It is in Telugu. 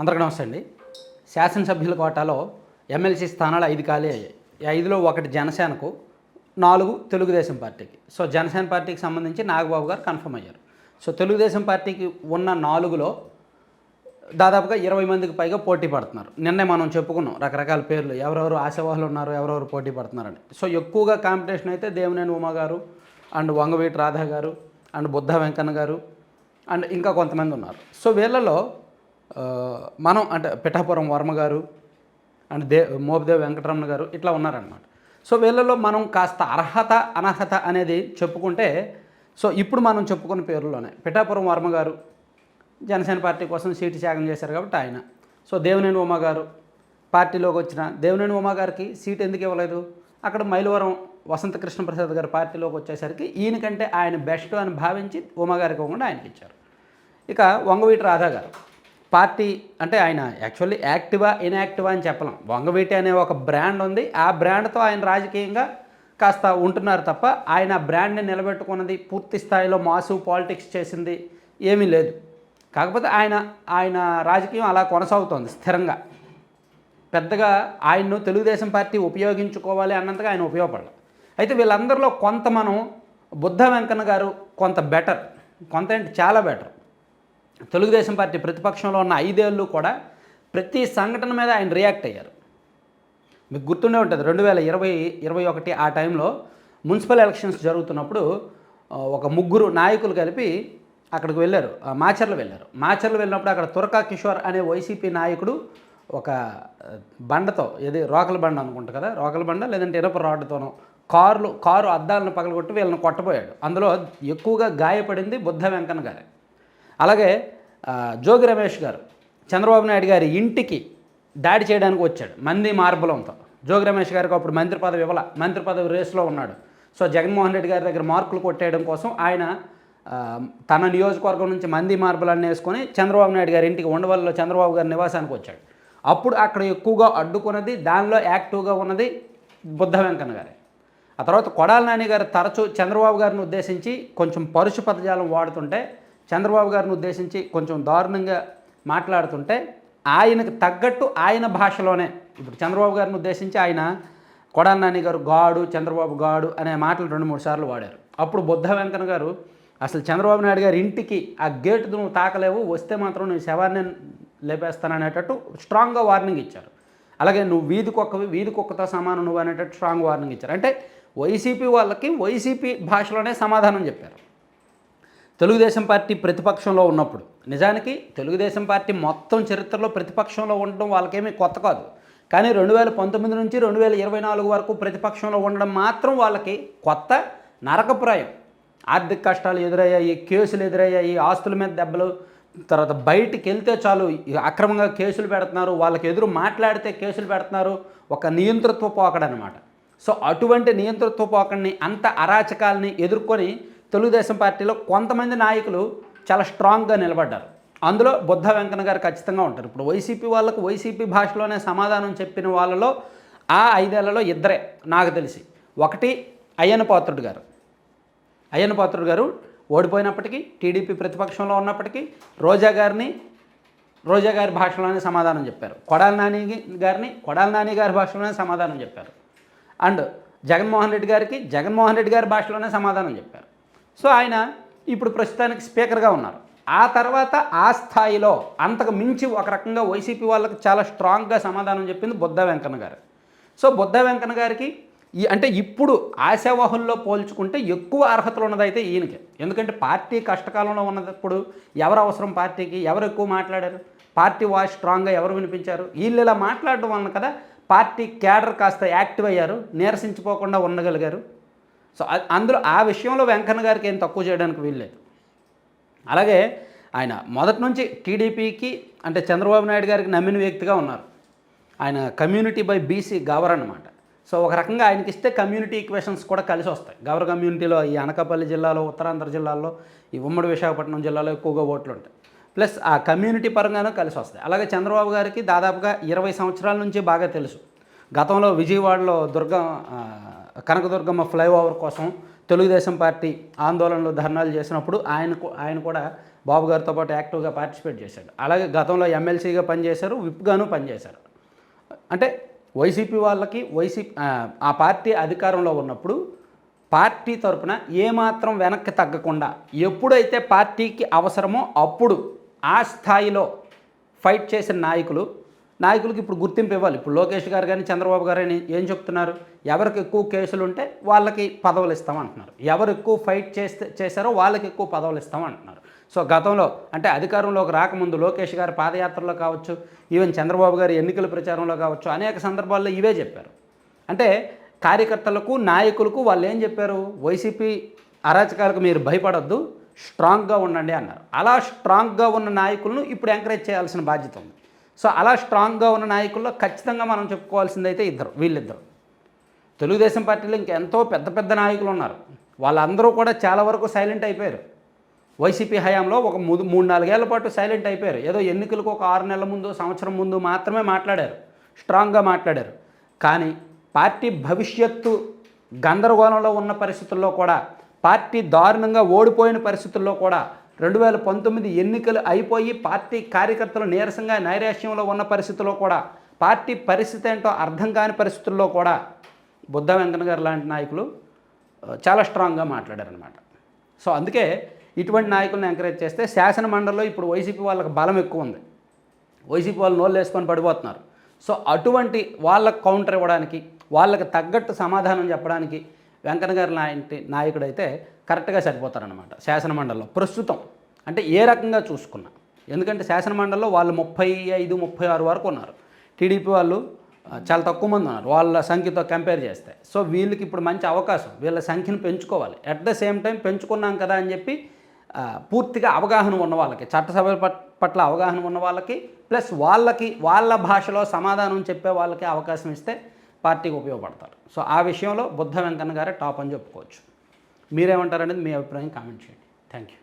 అందరికీ నమస్తే అండి. శాసనసభ్యుల కోటాలో ఎమ్మెల్సీ స్థానాలు ఐదు ఖాళీ అయ్యాయి. ఐదులో ఒకటి జనసేనకు నాలుగు తెలుగుదేశం పార్టీకి. సో జనసేన పార్టీకి సంబంధించి నాగబాబు గారు కన్ఫర్మ్ అయ్యారు. సో తెలుగుదేశం పార్టీకి ఉన్న నాలుగులో దాదాపుగా ఇరవై మందికి పైగా పోటీ పడుతున్నారు. నిన్నే మనం చెప్పుకున్నాం రకరకాల పేర్లు. ఎవరెవరు ఆశావాహులు ఉన్నారు ఎవరెవరు పోటీ పడుతున్నారని. సో ఎక్కువగా కాంపిటీషన్ అయితే దేవినేని ఉమా గారు అండ్ వంగవీటి రాధా గారు అండ్ బుద్ధ వెంకన్న గారు అండ్ ఇంకా కొంతమంది ఉన్నారు. సో వీళ్ళలో మనం అంటే పిఠాపురం వర్మ గారు అండ్ దే మోపిదేవ్ వెంకటరమణ గారు ఇట్లా ఉన్నారనమాట సో వీళ్ళలో మనం కాస్త అర్హత అనర్హత అనేది చెప్పుకుంటే సో ఇప్పుడు మనం చెప్పుకున్న పేర్లలోనే పిఠాపురం వర్మ గారు జనసేన పార్టీ కోసం సీటు త్యాగం చేశారు కాబట్టి ఆయన. సో దేవినేని ఉమా గారు పార్టీలోకి వచ్చిన దేవినేని ఉమా గారికి సీట్ ఎందుకు ఇవ్వలేదు? అక్కడ మైలవరం వసంత కృష్ణప్రసాద్ గారు పార్టీలోకి వచ్చేసరికి ఈయనకంటే ఆయన బెస్ట్ అని భావించి ఉమా గారికి ఇవ్వకుండా ఆయనకి ఇచ్చారు ఇక వంగవీటి రాధా గారు. పార్టీ అంటే ఆయన యాక్చువల్లీ యాక్టివా ఇన్యాక్టివా అని చెప్పలేం. వంగవీటి అనే ఒక బ్రాండ్ ఉంది. ఆ బ్రాండ్తో ఆయన రాజకీయంగా కాస్త ఉంటున్నారు తప్ప ఆయన ఆ బ్రాండ్ని నిలబెట్టుకున్నది పూర్తి స్థాయిలో మాసు పాలిటిక్స్ చేసింది ఏమీ లేదు. కాకపోతే ఆయన ఆయన రాజకీయం అలా కొనసాగుతోంది స్థిరంగా. పెద్దగా ఆయన్ను తెలుగుదేశం పార్టీ ఉపయోగించుకోవాలి అన్నంతగా ఆయన ఉపయోగపడలేదు అయితే వీళ్ళందరిలో కొంత మనం బుద్ధ వెంకన్న గారు కొంత బెటర్. కొంత ఏంటి? చాలా బెటర్. తెలుగుదేశం పార్టీ ప్రతిపక్షంలో ఉన్న ఐదేళ్ళు కూడా ప్రతి సంఘటన మీద ఆయన రియాక్ట్ అయ్యారు. మీకు గుర్తుండే ఉంటుంది రెండు వేల ఇరవై ఇరవై ఒకటి ఆ టైంలో మున్సిపల్ ఎలక్షన్స్ జరుగుతున్నప్పుడు ఒక ముగ్గురు నాయకులు కలిపి అక్కడికి వెళ్ళారు ఆ, వెళ్ళారు. మాచర్లు వెళ్ళినప్పుడు అక్కడ తురకా కిషోర్ అనే వైసీపీ నాయకుడు ఒక బండతో ఏది రోకల బండ అనుకుంటా కదా రోకల బండ లేదంటే ఇరప రాడ్డుతోనో కారులు కారు అద్దాలను పగలగొట్టి వీళ్ళని కొట్టబోయాడు. అందులో ఎక్కువగా గాయపడింది బుద్ధ వెంకన్న గారే. అలాగే జోగి రమేష్ గారు చంద్రబాబు నాయుడు గారి ఇంటికి దాడి చేయడానికి వచ్చాడు మంది మార్బలంతో. జోగి రమేష్ గారికి అప్పుడు మంత్రి పదవి ఇవ్వాల మంత్రి పదవి రేసులో ఉన్నాడు. సో జగన్మోహన్ రెడ్డి గారి దగ్గర మార్కులు కొట్టేయడం కోసం ఆయన తన నియోజకవర్గం నుంచి మంది మార్బలన్నీ వేసుకొని చంద్రబాబు నాయుడు గారి ఇంటికి ఉండవల్లిలో చంద్రబాబు గారి నివాసానికి వచ్చాడు. అప్పుడు అక్కడ ఎక్కువగా అడ్డుకున్నది దానిలో యాక్టివ్గా ఉన్నది బుద్ధ వెంకన్న గారే. ఆ తర్వాత కొడాల నాని గారు తరచూ చంద్రబాబు గారిని ఉద్దేశించి కొంచెం పరుషు పదజాలం వాడుతుంటే చంద్రబాబు గారిని ఉద్దేశించి కొంచెం దారుణంగా మాట్లాడుతుంటే ఆయనకు తగ్గట్టు ఆయన భాషలోనే ఇప్పుడు చంద్రబాబు గారిని ఉద్దేశించి ఆయన కొడాల నాని గారు గాడు చంద్రబాబు గాడు అనే మాటలు రెండు మూడు సార్లు వాడారు. అప్పుడు బుద్ధ వెంకన్న గారు అసలు చంద్రబాబు నాయుడు గారి ఇంటికి ఆ గేటు నువ్వు తాకలేవు వస్తే మాత్రం నేను శవాన్ని లేపేస్తాననేటట్టు స్ట్రాంగ్గా వార్నింగ్ ఇచ్చారు. అలాగే నువ్వు వీధి కుక్కవి వీధి కుక్కతో సమానం నువ్వు అనేటట్టు స్ట్రాంగ్ వార్నింగ్ ఇచ్చారు. అంటే వైసీపీ వాళ్ళకి వైసీపీ భాషలోనే సమాధానం చెప్పారు. తెలుగుదేశం పార్టీ ప్రతిపక్షంలో ఉన్నప్పుడు. నిజానికి తెలుగుదేశం పార్టీ మొత్తం చరిత్రలో ప్రతిపక్షంలో ఉండడం వాళ్ళకేమీ కొత్త కాదు. కానీ రెండు వేల పంతొమ్మిది నుంచి రెండు వేల ఇరవై నాలుగు వరకు ప్రతిపక్షంలో ఉండడం మాత్రం వాళ్ళకి కొత్త నరకప్రాయం. ఆర్థిక కష్టాలు ఎదురయ్యాయి కేసులు ఎదురయ్యాయి ఆస్తుల మీద దెబ్బలు తర్వాత బయటికి వెళ్తే చాలు అక్రమంగా కేసులు పెడుతున్నారు వాళ్ళకి ఎదురు మాట్లాడితే కేసులు పెడుతున్నారు ఒక నియంతృత్వ పోకడనమాట సో అటువంటి నియంతృత్వ పోకడిని అంత అరాచకాలని ఎదుర్కొని తెలుగుదేశం పార్టీలో కొంతమంది నాయకులు చాలా స్ట్రాంగ్గా నిలబడ్డారు. అందులో బుద్ధ వెంకన్న గారు ఖచ్చితంగా ఉంటారు. ఇప్పుడు వైసీపీ వాళ్ళకు వైసీపీ భాషలోనే సమాధానం చెప్పిన వాళ్ళలో ఆ ఐదేళ్ళలో ఇద్దరే నాకు తెలిసి. ఒకటి అయ్యన్న పాత్రుడు గారు. అయ్యన్న పాత్రుడు గారు ఓడిపోయినప్పటికీ టీడీపీ ప్రతిపక్షంలో ఉన్నప్పటికీ రోజా గారిని రోజా గారి భాషలోనే సమాధానం చెప్పారు. కొడాల నాని గారిని కొడాల నాని గారి భాషలోనే సమాధానం చెప్పారు. అండ్ జగన్మోహన్ రెడ్డి గారికి జగన్మోహన్ రెడ్డి గారి భాషలోనే సమాధానం చెప్పారు. సో ఆయన ఇప్పుడు ప్రస్తుతానికి స్పీకర్గా ఉన్నారు. ఆ తర్వాత ఆ స్థాయిలో అంతకు మించి ఒక రకంగా వైసీపీ వాళ్ళకి చాలా స్ట్రాంగ్గా సమాధానం చెప్పింది బుద్ధ వెంకన్న గారు. సో బుద్ధ వెంకన్న గారికి ఈ అంటే ఇప్పుడు ఆశావాహుల్లో పోల్చుకుంటే ఎక్కువ అర్హతలు ఉన్నదైతే ఈయనకి. ఎందుకంటే పార్టీ కష్టకాలంలో ఉన్నప్పుడు ఎవరు అవసరం పార్టీకి? ఎవరు ఎక్కువ మాట్లాడారు? పార్టీ వాయిస్ స్ట్రాంగ్గా ఎవరు వినిపించారు? వీళ్ళు ఇలా మాట్లాడడం వలన కదా పార్టీ క్యాడర్ కాస్త యాక్టివ్ అయ్యారు నీరసించిపోకుండా ఉండగలిగారు. సో అందులో ఆ విషయంలో వెంకన్న గారికి ఏం తక్కువ చేయడానికి వీల్లేదు. అలాగే ఆయన మొదటి నుంచి టీడీపీకి అంటే చంద్రబాబు నాయుడు గారికి నమ్మిన వ్యక్తిగా ఉన్నారు. ఆయన కమ్యూనిటీ బై బీసీ గవర్ అన్నమాట. సో ఒక రకంగా ఆయనకి ఇస్తే కమ్యూనిటీ ఈక్వేషన్స్ కూడా కలిసి వస్తాయి. గవర్ కమ్యూనిటీలో ఈ అనకాపల్లి జిల్లాలో ఉత్తరాంధ్ర జిల్లాల్లో ఈ ఉమ్మడి విశాఖపట్నం జిల్లాలో ఎక్కువగా ఓట్లు ఉంటాయి. ప్లస్ ఆ కమ్యూనిటీ పరంగానూ కలిసి వస్తాయి. అలాగే చంద్రబాబు గారికి దాదాపుగా ఇరవై సంవత్సరాల నుంచి బాగా తెలుసు. గతంలో విజయవాడలో దుర్గం కనకదుర్గమ్మ ఫ్లైఓవర్ కోసం తెలుగుదేశం పార్టీ ఆందోళనలు ధర్నాలు చేసినప్పుడు ఆయన ఆయన కూడా బాబు గారితో పాటు యాక్టివ్గా పార్టిసిపేట్ చేశాడు. అలాగే గతంలో ఎమ్మెల్సీగా పనిచేశారు విప్గాను పనిచేశారు. అంటే వైసీపీ వాళ్ళకి వైసీపీ ఆ పార్టీ అధికారంలో ఉన్నప్పుడు పార్టీ తరపున ఏమాత్రం వెనక్కి తగ్గకుండా ఎప్పుడైతే పార్టీకి అవసరమో అప్పుడు ఆ స్థాయిలో ఫైట్ చేసిన నాయకులు నాయకులకు ఇప్పుడు గుర్తింపు ఇవ్వాలి. ఇప్పుడు లోకేష్ గారు కానీ చంద్రబాబు గారు కానీ ఏం చెప్తున్నారు? ఎవరికి ఎక్కువ కేసులు ఉంటే వాళ్ళకి పదవులు ఇస్తామంటున్నారు ఎవరు ఎక్కువ ఫైట్ చేస్తే చేశారో వాళ్ళకి ఎక్కువ పదవులు ఇస్తామంటున్నారు సో గతంలో అంటే అధికారంలోకి రాకముందు లోకేష్ గారు పాదయాత్రలో కావచ్చు ఈవెన్ చంద్రబాబు గారి ఎన్నికల ప్రచారంలో కావచ్చు అనేక సందర్భాల్లో ఇవే చెప్పారు. అంటే కార్యకర్తలకు నాయకులకు వాళ్ళు ఏం చెప్పారు? వైసీపీ అరాచకాలకు మీరు భయపడొద్దు స్ట్రాంగ్గా ఉండండి అన్నారు. అలా స్ట్రాంగ్గా ఉన్న నాయకులను ఇప్పుడు ఎంకరేజ్ చేయాల్సిన బాధ్యత ఉంది. సో అలా స్ట్రాంగ్గా ఉన్న నాయకుల్లో ఖచ్చితంగా మనం చెప్పుకోవాల్సిందైతే ఇద్దరు వీళ్ళిద్దరు. తెలుగుదేశం పార్టీలో ఇంకెంతో పెద్ద పెద్ద నాయకులు ఉన్నారు. వాళ్ళందరూ కూడా చాలా వరకు సైలెంట్ అయిపోయారు. వైసీపీ హయాంలో ఒక మూడు మూడు నాలుగేళ్ళ పాటు సైలెంట్ అయిపోయారు. ఏదో ఎన్నికలకు ఒక ఆరు నెలల ముందు సంవత్సరం ముందు మాత్రమే మాట్లాడారు. స్ట్రాంగ్గా మాట్లాడారు. కానీ పార్టీ భవిష్యత్తు గందరగోళంలో ఉన్న పరిస్థితుల్లో కూడా పార్టీ దారుణంగా ఓడిపోయిన పరిస్థితుల్లో కూడా రెండు వేల పంతొమ్మిది ఎన్నికలు అయిపోయి పార్టీ కార్యకర్తలు నీరసంగా నైరాశ్యంలో ఉన్న పరిస్థితుల్లో కూడా పార్టీ పరిస్థితి ఏంటో అర్థం కాని పరిస్థితుల్లో కూడా బుద్ధ వెంకన్న గారు లాంటి నాయకులు చాలా స్ట్రాంగ్గా మాట్లాడారనమాట సో అందుకే ఇటువంటి నాయకులను ఎంకరేజ్ చేస్తే శాసన మండలిలో ఇప్పుడు వైసీపీ వాళ్ళకి బలం ఎక్కువ ఉంది. వైసీపీ వాళ్ళు నోళ్ళు వేసుకొని పడిపోతున్నారు. సో అటువంటి వాళ్ళకు కౌంటర్ ఇవ్వడానికి వాళ్ళకి తగ్గట్టు సమాధానం చెప్పడానికి వెంకన్న గారి లాంటి నాయకుడైతే కరెక్ట్గా సరిపోతారనమాట శాసనమండలిలో. ప్రస్తుతం. అంటే ఏ రకంగా చూసుకున్నా. ఎందుకంటే శాసనమండలిలో వాళ్ళు ముప్పై ఐదు ముప్పై ఆరు వరకు ఉన్నారు. టీడీపీ వాళ్ళు చాలా తక్కువ మంది ఉన్నారు. వాళ్ళ సంఖ్యతో కంపేర్ చేస్తే. సో వీళ్ళకి ఇప్పుడు మంచి అవకాశం. వీళ్ళ సంఖ్యను పెంచుకోవాలి. అట్ ద సేమ్ టైం పెంచుకున్నాం కదా అని చెప్పి పూర్తిగా అవగాహన ఉన్న వాళ్ళకి చట్టసభ పట్- పట్ల అవగాహన ఉన్న వాళ్ళకి ప్లస్ వాళ్ళకి వాళ్ళ భాషలో సమాధానం చెప్పే వాళ్ళకి అవకాశం ఇస్తే పార్టీకి ఉపయోగపడతారు. సో ఆ విషయంలో బుద్ధ వెంకన్న గారే టాప్ అని చెప్పుకోవచ్చు. మీరేమంటారనేది మీ అభిప్రాయం కామెంట్ చేయండి. Thank you